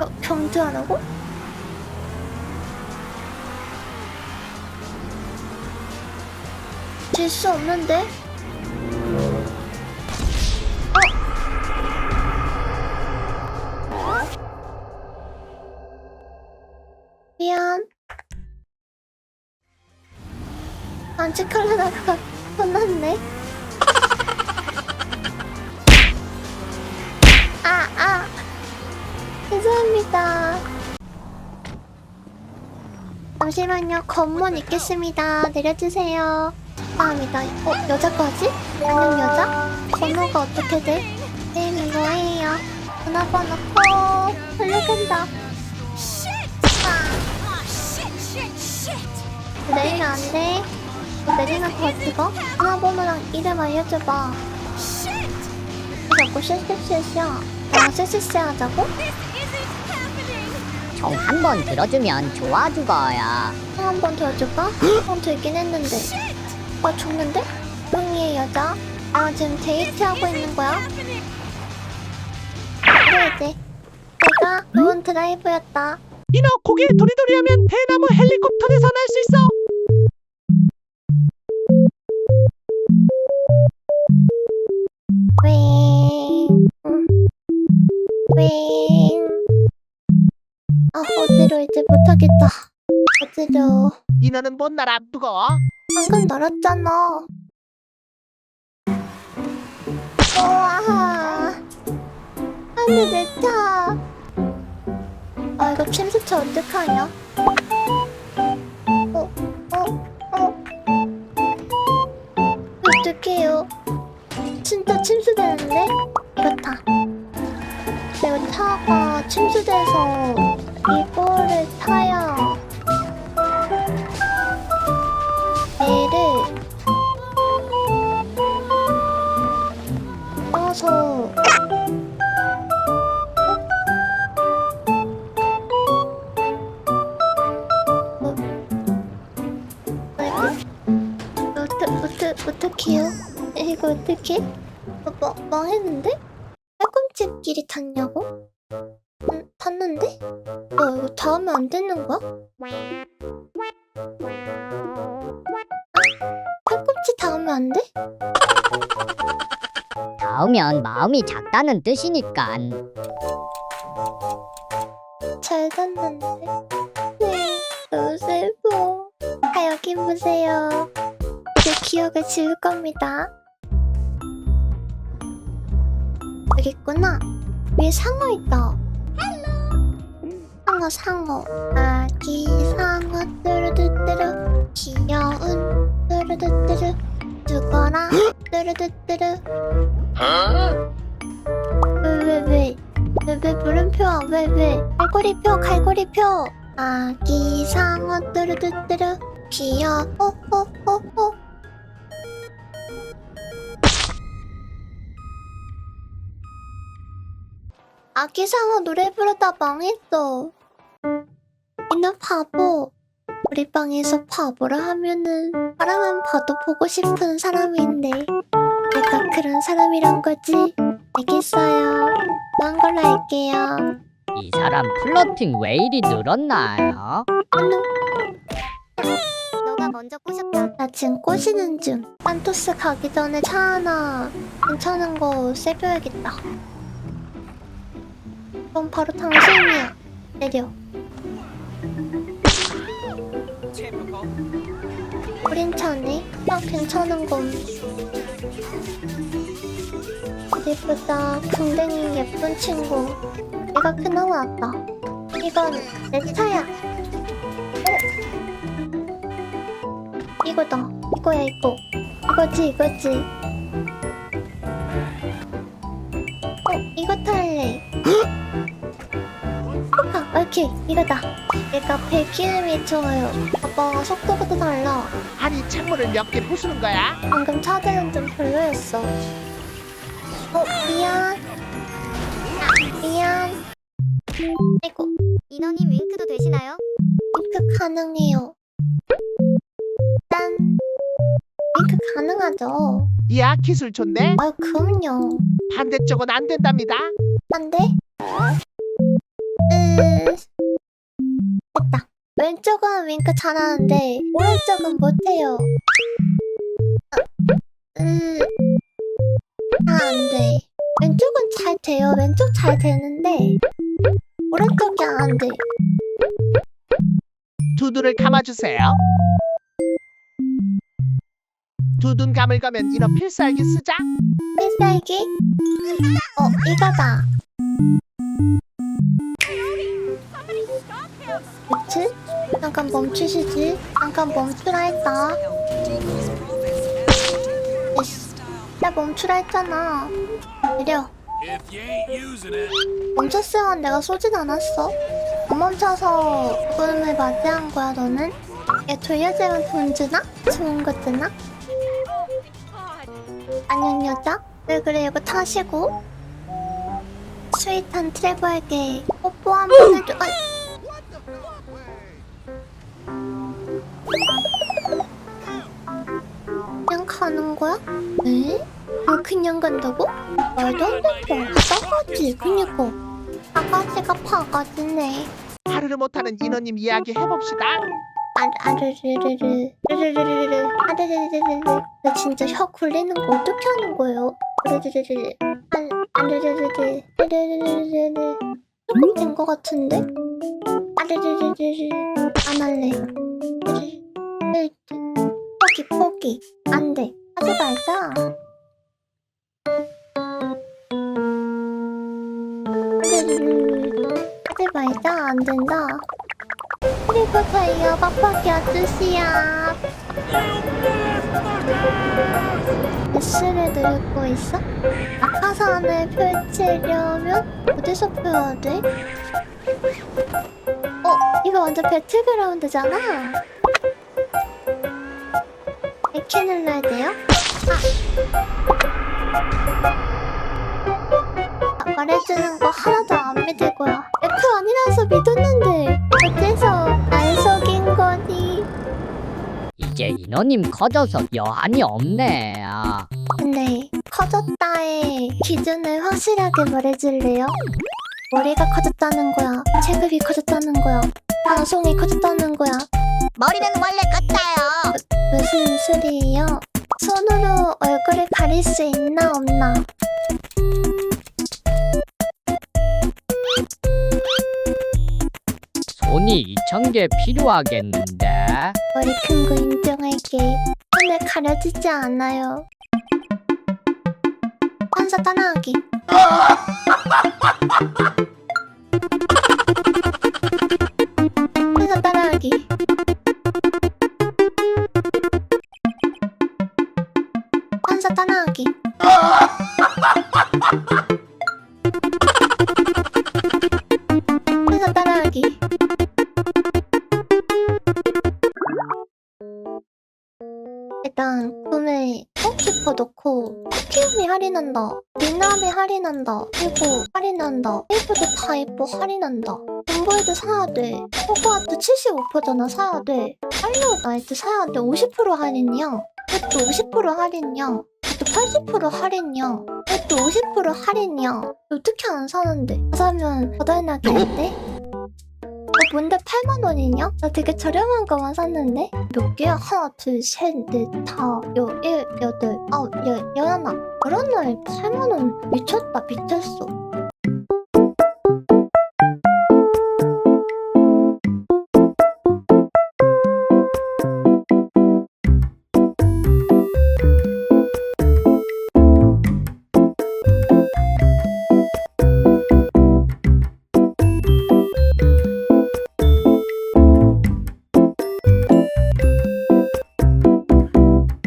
어, 경주하라고? 질 수 없는데? 어? 미안. 안찍하려다가 혼났네. 아, 아. 죄송합니다. 잠시만요. 검문 있겠습니다. 내려주세요. 감사합니다. 어, 여자까지? 안녕, 여자? 번호가 어떻게 돼? 네, 이거예요. 전화번호 꼭 흘려간다. 아, 내리면 안 돼. 내리면 더 죽어? 전화번호랑 이름 알려줘봐. 자꾸 쎄쎄쎄쎄야. 아, 쎄쎄쎄 하자고? 총한번 들어주면 좋아 죽어요. 한 번 더 줄까? 한 들긴 했는데. 아, 죽는데? 응이의 여자? 아, 지금 데이트하고 있는 거야? 그래, 이제. 내가 좋은 드라이브였다. 이너 고개 도리도리하면 대나무 헬리콥터에서 날 수 있어. 윙. 응. 윙. 이제 못하겠다. 어디로. 이너는 못 날아 무거워. 방금 날았잖아. 우와. 하늘에 차. 아, 이거 침수차 어떡하냐? 어, 어, 어. 어떡해요? 진짜 침수되는데? 이렇다. 내가 차가 침수돼서 어떡 어떡해요? 이거 어떡해? 어, 뭐, 망했는데? 팔꿈치끼리 탔냐고? 응, 탔는데? 야 이거 닿으면 안 되는 거야? 팔꿈치 닿으면 안 돼? 닿으면 마음이 작다는 뜻이니까. 잘 닿는데. 네, 너무 슬퍼. 아, 여기 보세요. 제 기억을 지울 겁니다. 여기 있구나. 위에 상어 있다. 상어, 상어. 아기 상어, 뚜루뚜뚜루. 귀여운, 뚜루뚜뚜루. 죽어라, 뚜루뚜뚜루. 왜, 왜, 왜? 왜, 왜? 왜, 왜? 갈고리표, 갈고리표! 아기 상어 뚜루뚜뚜루 귀여워, 호, 호, 호, 호. 아기 상어 노래 부르다 망했어. 이너 바보. 우리 방에서 바보라 하면은 사람만 봐도 보고 싶은 사람인데 내가 그런 사람이란 거지. 알겠어요. 딴 걸로 할게요. 이 사람 플러팅 왜 이리 늘었나요? 너가 먼저 꼬셨다. 나 지금 꼬시는 중. 산토스 가기 전에 차 하나 괜찮은 거 세줘야겠다. 그럼 바로 당신이야. 내려. 우린 차네. 딱 괜찮은 건. 예쁘다. 굉장히 예쁜 친구. 내가 그나마 왔다. 이건 내 차야. 어? 이거다. 이거야, 이거. 이거지, 이거지. 어, 이거 탈래. 아, 오케이. 이거다. 얘가 배기음이 좋아요. 봐봐, 속도부터 달라. 아니 창문을 몇 개 부수는 거야? 방금 차들은 좀 별로였어. 어, 미안. 아, 미안. 아이고, 인어님 윙크도 되시나요? 윙크 가능해요. 짠. 윙크 가능하죠. 이야 기술 좋네. 아, 그럼요. 반대쪽은 안 된답니다. 안 돼? 으, 왼쪽은 윙크 잘하는데 오른쪽은 못해요. 아, 음, 잘안 돼. 왼쪽은 잘 돼요. 왼쪽 잘 되는데 오른쪽이 안 돼. 두 눈을 감아주세요. 두 눈 감을 거면 이런 필살기 쓰자. 필살기? 어, 이거다. 잠깐 멈추시지. 잠깐 멈추라 했다. 나 멈추라 했잖아. 내려. 멈췄으면 내가 쏘진 않았어. 안 멈춰서 죽음을 맞이한 거야, 너는? 얘 돌려주면 돈 주나? 좋은 거 주나? 안녕, 여자. 왜 그래, 이거 타시고. 스윗한 트래버에게 뽀뽀 한번 해줘. 아이. 가는 거야? 에? 어, 그냥 간다고? 말도 안 되고 싸가지 그니까 바가지가 바가지네 하루를 못하는 인어님 이야기 해봅시다. 아, 아르르르르 르르르르르 아르르르르르 나 진짜 혀 굴리는 거 어떻게 하는 거예요? 아르르르르 아, 아르르르르 르르르르르 조금 된거 같은데? 아르르르르르 안 할래 르르르르 포기 포기 안 르르르르 하지 말자 안 된다 그리고 저희요 빡빡이 아저씨야 S를 누르고 있어? 낙하산을 펼치려면 어디서 펴야 돼? 어? 이거 완전 배틀그라운드잖아 이렇게 눌러야 돼요? 아, 말해주는 거 하나도 안 믿을 거야 F 아니라서 믿었는데 어째서 날 속인 거니 이제 인원님 커져서 여한이 없네. 아, 근데 커졌다의 기준을 확실하게 말해줄래요? 머리가 커졌다는 거야 체급이 커졌다는 거야 방송이 커졌다는 거야 머리는 원래 같아요. 무슨 소리예요? 얼굴을 가릴 수 있나 없나? 손이 2천 개 필요하겠는데. 머리 큰 거 인정할게. 손을 가려지지 않아요. 환사 따라하기 할인한다. 미남이 할인한다. 그리고 할인한다. 페이퍼도 다 예뻐. 할인한다. 돈보이도 사야 돼. 호그와트 75%잖아. 사야 돼. 할리우드 나이트 사야 돼. 50% 할인이야. 이것도 50% 할인이야. 이것도 80% 할인이야. 이것도 50% 할인이야. 어떻게 안 사는데. 사면 거덜나겠는데? 어, 뭔데 8만 원이냐? 나 되게 저렴한 거만 샀는데? 몇 개야? 하나, 둘, 셋, 넷, 다, 여, 일, 여덟, 아홉, 열, 열하나. 열하나에 8만 원 미쳤다, 미쳤어.